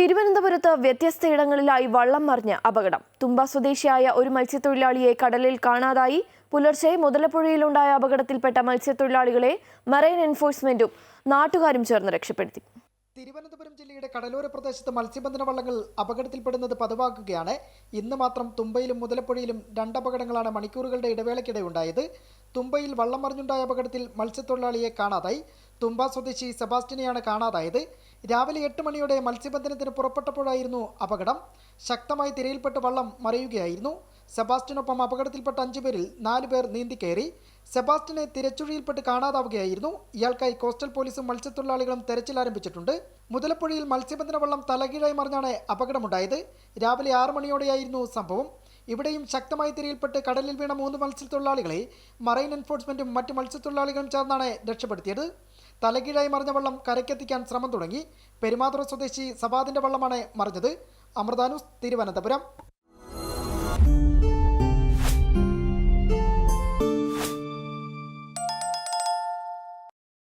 തിരുവനന്തപുരത്ത് വ്യത്യസ്തയിടങ്ങളിലായി വള്ളം മറിഞ്ഞ് അപകടം. തുമ്പ സ്വദേശിയായ ഒരു മത്സ്യത്തൊഴിലാളിയെ കടലിൽ കാണാതായി. പുലർച്ചെ മുതലപ്പുഴയിലുണ്ടായ അപകടത്തിൽപ്പെട്ട മത്സ്യത്തൊഴിലാളികളെ മറൈൻ എൻഫോഴ്സ്മെന്റും നാട്ടുകാരും ചേർന്ന് രക്ഷപ്പെടുത്തി. തിരുവനന്തപുരം ജില്ലയുടെ കടലോര പ്രദേശത്ത് മത്സ്യബന്ധന വള്ളങ്ങൾ അപകടത്തിൽപ്പെടുന്നത് പതിവാക്കുകയാണ്. ഇന്ന് മാത്രം തുമ്പയിലും മുതലപ്പുഴയിലും രണ്ട് അപകടങ്ങളാണ് മണിക്കൂറുകളുടെ ഇടവേളയ്ക്കിടെ ഉണ്ടായത്. തുമ്പയിൽ വള്ളം മറിഞ്ഞുണ്ടായ അപകടത്തിൽ മത്സ്യത്തൊഴിലാളിയെ കാണാതായി. തുമ്പ സ്വദേശി സെബാസ്റ്റിനെയാണ് കാണാതായത്. രാവിലെ എട്ട് മണിയോടെ മത്സ്യബന്ധനത്തിന് പുറപ്പെട്ടപ്പോഴായിരുന്നു അപകടം. ശക്തമായി തിരയിൽപ്പെട്ട് വള്ളം മറിയുകയായിരുന്നു. സെബാസ്റ്റിനൊപ്പം അപകടത്തിൽപ്പെട്ട അഞ്ചുപേരിൽ നാലുപേർ നാല് പേർ നീന്തിക്കയറി സെബാസ്റ്റിനെ തിരച്ചുഴിയിൽപ്പെട്ട് കാണാതാവുകയായിരുന്നു. ഇയാൾക്കായി കോസ്റ്റൽ പോലീസും മത്സ്യത്തൊഴിലാളികളും തെരച്ചിൽ ആരംഭിച്ചിട്ടുണ്ട്. മുതലപ്പുഴയിൽ മത്സ്യബന്ധന വള്ളം തലകീഴായി മറിഞ്ഞാണ് അപകടമുണ്ടായത്. രാവിലെ ആറു മണിയോടെയായിരുന്നു സംഭവം. ഇവിടെയും ശക്തമായി തിരയിൽപ്പെട്ട് കടലിൽ വീണ മൂന്ന് മത്സ്യത്തൊഴിലാളികളെ മറൈൻ എൻഫോഴ്സ്മെന്റും മറ്റ് മത്സ്യത്തൊഴിലാളികളും ചേർന്നാണ് രക്ഷപ്പെടുത്തിയത്. തലകീഴായി മറിഞ്ഞ വള്ളം കരയ്ക്കെത്തിക്കാൻ ശ്രമം തുടങ്ങി. പെരുമാതുറ സ്വദേശി സവാദിന്റെ വെള്ളമാണ് മറിഞ്ഞത്. അമൃതാനുസ് തിരുവനന്തപുരം.